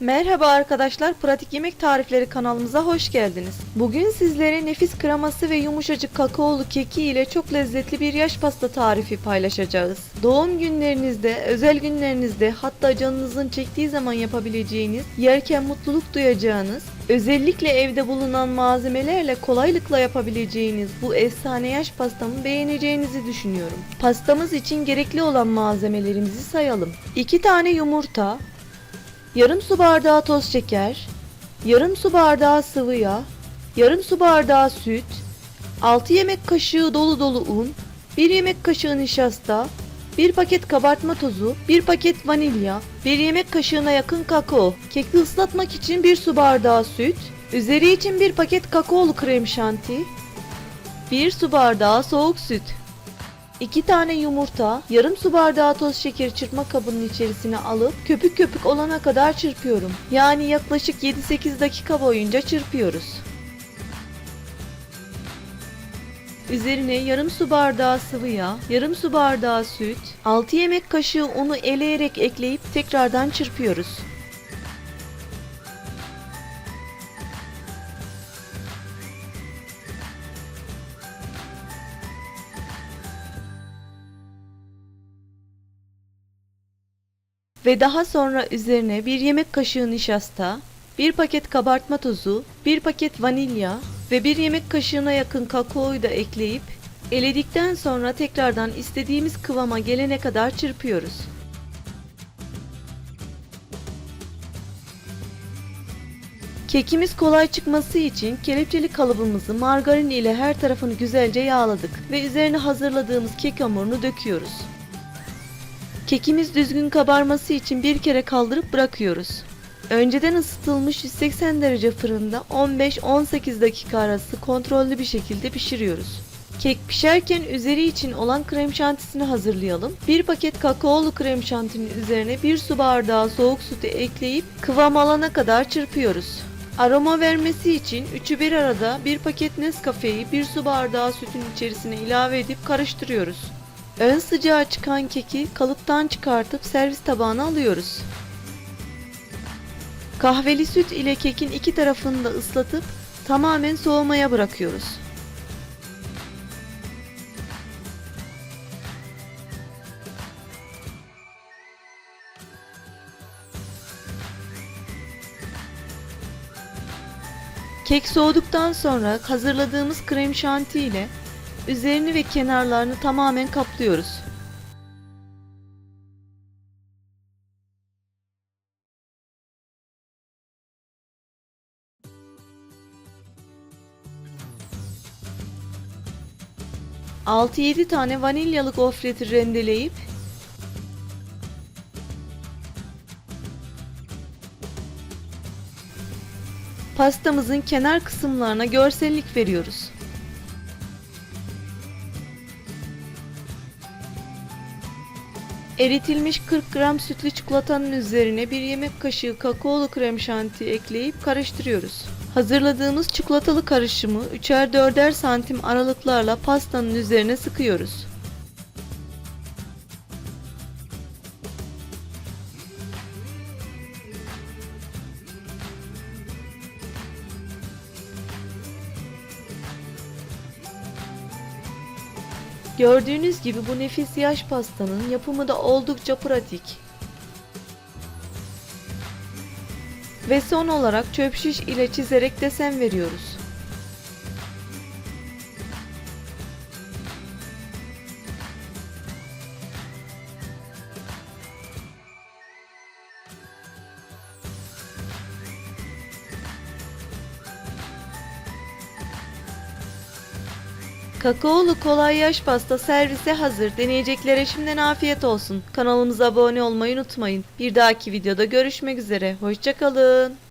Merhaba arkadaşlar, Pratik Yemek Tarifleri kanalımıza hoş geldiniz. Bugün sizlere nefis kreması ve yumuşacık kakaolu keki ile çok lezzetli bir yaş pasta tarifi paylaşacağız. Doğum günlerinizde, özel günlerinizde hatta canınızın çektiği zaman yapabileceğiniz, yerken mutluluk duyacağınız, özellikle evde bulunan malzemelerle kolaylıkla yapabileceğiniz bu efsane yaş pastamı beğeneceğinizi düşünüyorum. Pastamız için gerekli olan malzemelerimizi sayalım. 2 tane yumurta, yarım su bardağı toz şeker, yarım su bardağı sıvı yağ, yarım su bardağı süt, 6 yemek kaşığı dolu dolu un, 1 yemek kaşığı nişasta, 1 paket kabartma tozu, 1 paket vanilya, 1 yemek kaşığına yakın kakao, keki ıslatmak için 1 su bardağı süt, üzeri için 1 paket kakaolu krem şanti, 1 su bardağı soğuk süt, 2 tane yumurta, yarım su bardağı toz şekeri çırpma kabının içerisine alıp köpük köpük olana kadar çırpıyorum. Yani yaklaşık 7-8 dakika boyunca çırpıyoruz. Üzerine yarım su bardağı sıvı yağ, yarım su bardağı süt, 6 yemek kaşığı unu eleyerek ekleyip tekrardan çırpıyoruz. Ve daha sonra üzerine bir yemek kaşığı nişasta, bir paket kabartma tozu, bir paket vanilya ve bir yemek kaşığına yakın kakaoyu da ekleyip eledikten sonra tekrardan istediğimiz kıvama gelene kadar çırpıyoruz. Kekimiz kolay çıkması için kelepçeli kalıbımızı margarin ile her tarafını güzelce yağladık ve üzerine hazırladığımız kek hamurunu döküyoruz. Kekimiz düzgün kabarması için bir kere kaldırıp bırakıyoruz. Önceden ısıtılmış 180 derece fırında 15-18 dakika arası kontrollü bir şekilde pişiriyoruz. Kek pişerken üzeri için olan krem şantisini hazırlayalım. Bir paket kakaolu krem şantinin üzerine bir su bardağı soğuk sütü ekleyip kıvam alana kadar çırpıyoruz. Aroma vermesi için üçü bir arada bir paket Nescafe'yi bir su bardağı sütün içerisine ilave edip karıştırıyoruz. Ön sıcağı çıkan keki kalıptan çıkartıp servis tabağına alıyoruz. Kahveli süt ile kekin iki tarafını da ıslatıp tamamen soğumaya bırakıyoruz. Kek soğuduktan sonra hazırladığımız krem şanti ile üzerini ve kenarlarını tamamen kaplıyoruz. Altı yedi tane vanilyalı gofreti rendeleyip pastamızın kenar kısımlarına görsellik veriyoruz. Eritilmiş 40 gram sütlü çikolatanın üzerine bir yemek kaşığı kakaolu krem şanti ekleyip karıştırıyoruz. Hazırladığımız çikolatalı karışımı 3'er 4'er santim aralıklarla pastanın üzerine sıkıyoruz. Gördüğünüz gibi bu nefis yaş pastanın yapımı da oldukça pratik. Ve son olarak çöp şiş ile çizerek desen veriyoruz. Kakaolu kolay yaş pasta servise hazır. Deneyeceklere şimdiden afiyet olsun. Kanalımıza abone olmayı unutmayın. Bir dahaki videoda görüşmek üzere. Hoşçakalın.